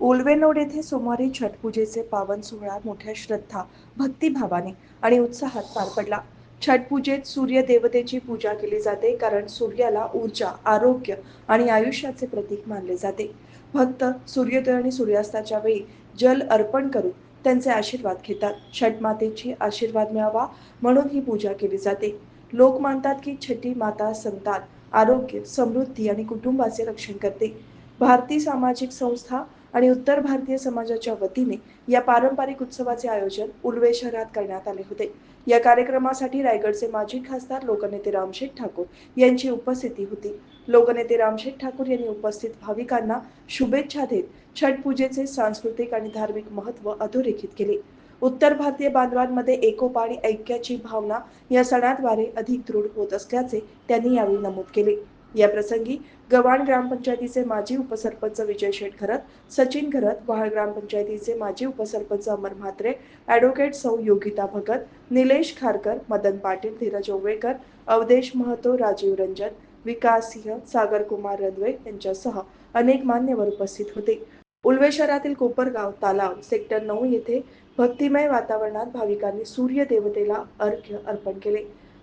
उलवेनोड येथे सोमवारी छटपूजेचे पावन सोहळा मोठ्या श्रद्धा भक्तिभावाने आणि उत्साहात पार पडला. छटपूजेत सूर्य देवतेची पूजा केली जाते कारण सूर्याला ऊर्जा आरोग्य आणि आयुष्याचे प्रतीक मानले जाते. भक्त सूर्योदय आणि सूर्यास्ताच्या वेळी जल अर्पण करून त्यांचे आशीर्वाद घेतात. छठमातेची आशीर्वाद मिळावा म्हणून ही पूजा केली जाते. लोक मानतात की छठी माता संतान आरोग्य समृद्धी आणि कुटुंबाचे रक्षण करते. भारतीय सामाजिक संस्था आणि उत्तर भारतीय समाजाच्या वतीने या पारंपरिक उत्सवाचे आयोजन उलवे शहरात करण्यात आले होते. या कार्यक्रमासाठी रायगडचे माजी खासदार लोकनेते रामशेठ ठाकूर यांची उपस्थिती होती. लोकनेते रामशेठ ठाकूर यांनी उपस्थित भाविकांना शुभेच्छा देत छठ पूजेचे सांस्कृतिक आणि धार्मिक महत्त्व अधोरेखित केले. उत्तर भारतीय बांधवांमध्ये एकोपा आणि ऐक्याची भावना या सणाद्वारे अधिक दृढ होत असल्याचे त्यांनी यावेळी नमूद केले. या प्रसंगी गव्हाण ग्रामपंचायतीचे माजी उपसरपंच विजय शेठ घरत सचिन घरत वहाळ ग्रामपंचायतीचे माजी उपसरपंच अमर म्हात्रे ॲडव्होकेट सौ योगिता भगत निलेश खारकर मदन पाटील धीरज ओवेकर अवधेश महतो राजीव रंजन विकास सिंह सागर कुमार रनवे यांच्यासह अनेक मान्यवर उपस्थित होते. उल्वे शहरातील कोपरगाव तालाव सेक्टर नऊ येथे भक्तिमय वातावरणात भाविकांनी सूर्य देवतेला अर्घ्य अर्पण केले.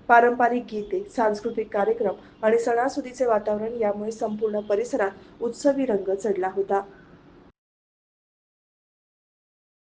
पारंपरिक गीते सांस्कृतिक कार्यक्रम आणि सणासुदीचे वातावरण यामुळे संपूर्ण परिसरात उत्सवी रंग चढला होता.